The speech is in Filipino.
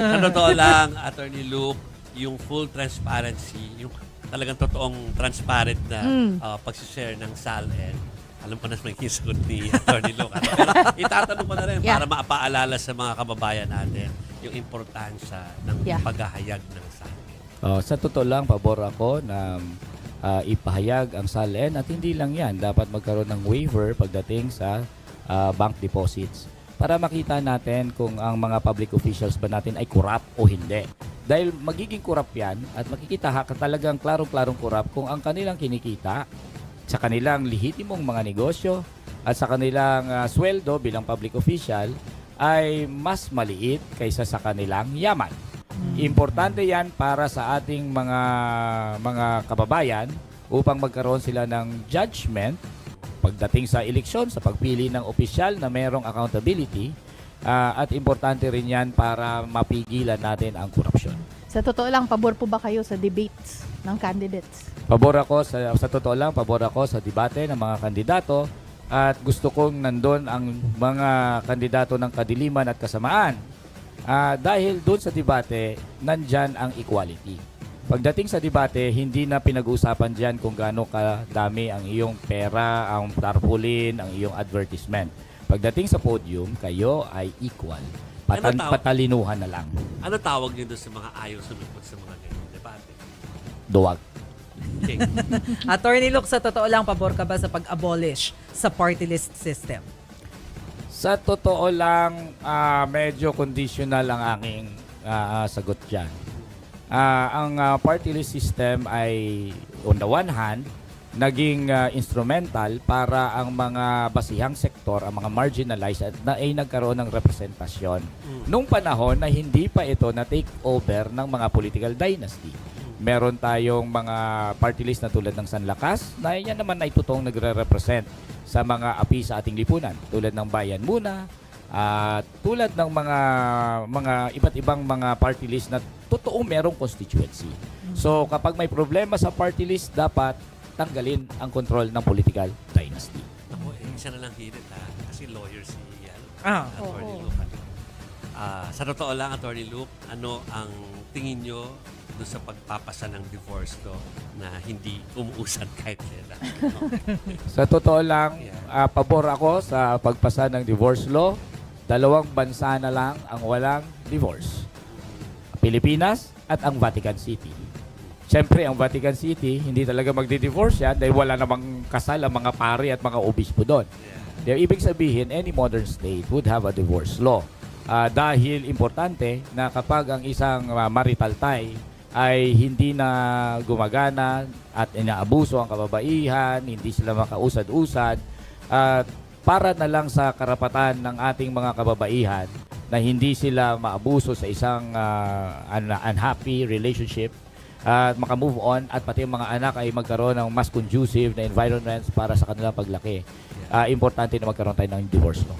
Sa totoo lang, Attorney Luke, yung full transparency, yung talagang totoong transparent na Mm. uh, pagsishare ng SALN, alam ko na magiging sagot ni Attorney Luke. Ano? Pero itatanong ko na rin Yeah. para maapaalala sa mga kababayan natin yung importansya ng Yeah. paghahayag ng SALN. Oh, sa totoo lang, pabor ako na ah, ipahayag ang SALN at hindi lang yan. Dapat magkaroon ng waiver pagdating sa ah, bank deposits para makita natin kung ang mga public officials ba natin ay corrupt o hindi. Dahil magiging corrupt yan at makikita ha, talagang klarong-klarong corrupt kung ang kanilang kinikita sa kanilang lehitimong mga negosyo at sa kanilang ah, sweldo bilang public official ay mas maliit kaysa sa kanilang yaman. Importante 'yan para sa ating mga mga kababayan upang magkaroon sila ng judgment pagdating sa eleksyon sa pagpili ng opisyal na mayroong accountability ah, at importante rin 'yan para mapigilan natin ang korupsyon. Sa totoo lang, pabor po ba kayo sa debates ng candidates? Pabor ako sa sa totoo lang, pabor ako sa debate ng mga kandidato at gusto kong nandun ang mga kandidato ng kadiliman at kasamaan. Ah, dahil doon sa debate, nandyan ang equality. Pagdating sa debate, hindi na pinag-uusapan dyan kung gaano kadami ang iyong pera, ang tarpaulin, ang iyong advertisement. Pagdating sa podium, kayo ay equal. Patan- Ano patalinuhan na lang. Ano tawag niyo doon sa mga ayaw sumipot sa mga ganyan debate? Duwag. Okay. Attorney Luke, sa totoo lang, pabor ka ba sa pag-abolish sa party list system? Sa totoo lang, ah, medyo conditional ang aking ah, sagot dyan. Ah, ang ah, party list system ay on the one hand, naging ah, instrumental para ang mga basihang sektor, ang mga marginalized at na ay nagkaroon ng representasyon. Nung panahon na hindi pa ito na take over ng mga political dynasty. Meron tayong mga party list na tulad ng Sanlakas na yan naman ay totoong nagre-represent sa mga api sa ating lipunan tulad ng Bayan Muna at tulad ng mga mga iba't ibang mga party list na totoong merong constituency. So kapag may problema sa party list dapat tanggalin ang control ng political dynasty. Ako, eh, isa na lang hirit ha. Kasi lawyer si ano, Ah. Attorney Oo. Luke. ano. Ah, sa totoo lang, Attorney Luke, ano ang tingin nyo doon sa pagpapasa ng divorce law na hindi umuusad kahit kailan? No? Sa totoo lang, Yeah. ah, pabor ako sa pagpasa ng divorce law. Dalawang bansa na lang ang walang divorce. Pilipinas at ang Vatican City. Siyempre, ang Vatican City, hindi talaga magdi-divorce yan dahil wala namang kasal ang mga pari at mga obispo doon. Yeah. Ibig sabihin, any modern state would have a divorce law. Ah, dahil importante na kapag ang isang ah, marital tie ay hindi na gumagana at inaabuso ang kababaihan, hindi sila makausad-usad, at para na lang sa karapatan ng ating mga kababaihan na hindi sila maabuso sa isang ah, un- unhappy relationship at makamove on at pati mga anak ay magkaroon ng mas conducive na environments para sa kanilang paglaki. Ah, importante na magkaroon tayo ng divorce law.